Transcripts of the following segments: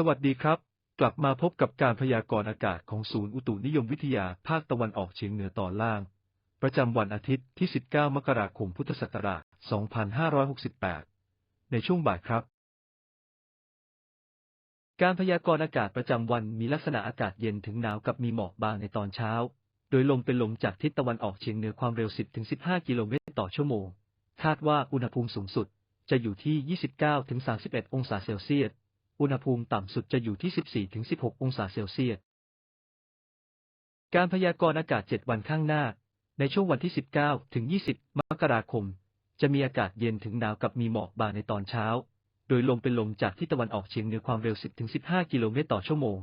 สวัสดีครับ กลับมาพบกับการพยากรณ์อากาศของศูนย์อุตุนิยมวิทยาภาคตะวันออกเฉียงเหนือตอนล่าง ประจำวันอาทิตย์ที่ 19 มกราคมพุทธศักราช 2568 ในช่วงบ่ายครับ การพยากรณ์อากาศประจำวันมีลักษณะอากาศเย็นถึงหนาวกับมีหมอกบางในตอนเช้า โดยลมเป็นลมจากทิศตะวันออกเฉียงเหนือความเร็ว 10-15 กิโลเมตรต่อชั่วโมง คาดว่าอุณหภูมิสูงสุดจะอยู่ที่ 29-31 องศาเซลเซียส อุณหภูมิต่ำสุดจะอยู่ที่ 14-16 องศาเซลเซียส การพยากรณ์อากาศ 7 วันข้างหน้า ในช่วงวันที่ 19 ถึง 20 มกราคม จะมีอากาศเย็นถึงหนาวกับมีหมอกบางในตอนเช้า โดยลมเป็นลมจากที่ตะวันออกเฉียงเหนือความเร็ว 10-15 กิโลเมตรต่อชั่วโมง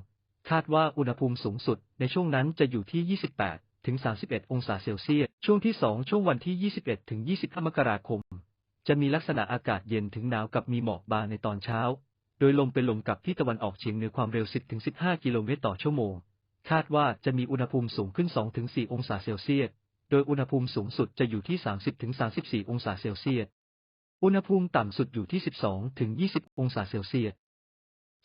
คาดว่าอุณหภูมิสูงสุดในช่วงนั้นจะอยู่ที่ 28 ถึง 31 องศาเซลเซียส ช่วงที่ 2 ช่วงวันที่ 21 ถึง 25 มกราคม จะมีลักษณะอากาศเย็นถึงหนาวกับมีหมอกบางในตอนเช้า โดยลมเป็นลมกับที่ตะวันออกเฉียงเหนือความเร็ว 10-15 กิโลเมตรต่อชั่วโมง คาดว่าจะมีอุณหภูมิสูงขึ้น 2-4 องศาเซลเซียส โดยอุณหภูมิสูงสุดจะอยู่ที่ 30-34 องศาเซลเซียส อุณหภูมิต่ำสุดอยู่ที่ 12-20 องศาเซลเซียส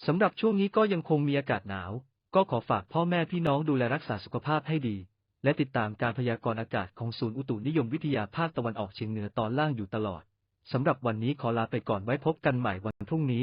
สำหรับช่วงนี้ก็ยังคงมีอากาศหนาว ก็ขอฝากพ่อแม่พี่น้องดูแลรักษาสุขภาพให้ดี และติดตามการพยากรณ์อากาศของศูนย์อุตุนิยมวิทยาภาคตะวันออกเฉียงเหนือตอนล่างอยู่ตลอด สำหรับวันนี้ขอลาไปก่อนไว้พบกันใหม่วันพรุ่งนี้